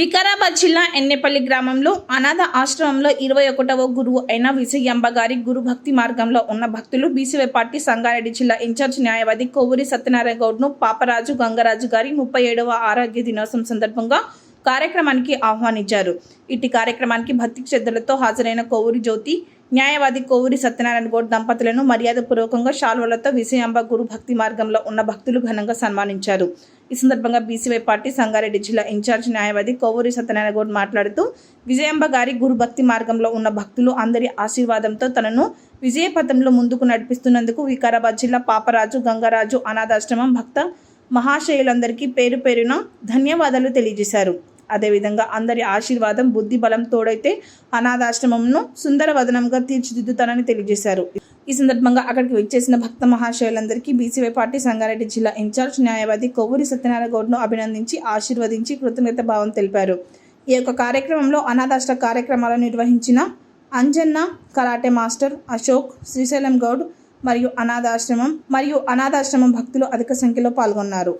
వికారాబాద్ జిల్లా ఎన్నెపల్లి గ్రామంలో అనాథ ఆశ్రమంలో ఇరవై ఒకటవ గురువు అయిన విజయంబ గారి గురు భక్తి మార్గంలో ఉన్న భక్తులు బీసీవై పార్టీ సంగారెడ్డి జిల్లా ఇన్ఛార్జ్ న్యాయవాది కొవ్వూరి సత్యనారాయణ గౌడ్ను పాపరాజు గంగరాజు గారి ముప్పై ఏడవ ఆరోగ్య దినోత్సవం సందర్భంగా కార్యక్రమానికి ఆహ్వానించారు. ఇట్టి కార్యక్రమానికి భక్తి శ్రద్ధలతో హాజరైన కొవ్వూరి జ్యోతి న్యాయవాది కోవూరి సత్యనారాయణ గౌడ్ దంపతులను మర్యాదపూర్వకంగా శాల్వలతో విజయాంబ గురు భక్తి మార్గంలో ఉన్న భక్తులు ఘనంగా సన్మానించారు. ఈ సందర్భంగా బీసీవై పార్టీ సంగారెడ్డి జిల్లా ఇన్ఛార్జ్ న్యాయవాది కోవూరి సత్యనారాయణ గౌడ్ మాట్లాడుతూ విజయాంబ గారి గురు భక్తి మార్గంలో ఉన్న భక్తులు అందరి ఆశీర్వాదంతో తనను విజయపథంలో ముందుకు నడిపిస్తున్నందుకు వికారాబాద్ జిల్లా పాపరాజు గంగరాజు అనాథాశ్రమం భక్త మహాశయులందరికీ పేరు పేరున ధన్యవాదాలు తెలియజేశారు. అదేవిధంగా అందరి ఆశీర్వాదం బుద్ధి బలం తోడైతే అనాథాశ్రమంను సుందర వదనంగా తీర్చిదిద్దుతానని తెలియజేశారు. ఈ సందర్భంగా అక్కడికి వచ్చేసిన భక్త మహాశయులందరికీ B C Y party Sangareddy జిల్లా ఇన్ఛార్జ్ న్యాయవాది కొవ్వూరి సత్యనారాయణ గౌడ్ను అభినందించి ఆశీర్వదించి కృతజ్ఞత భావం తెలిపారు. ఈ యొక్క కార్యక్రమంలో అనాథాశ్ర కార్యక్రమాలు నిర్వహించిన అంజన్న కరాటే మాస్టర్ అశోక్ శ్రీశైలం గౌడ్ మరియు అనాథాశ్రమం మరియు అనాథాశ్రమం భక్తులు అధిక సంఖ్యలో పాల్గొన్నారు.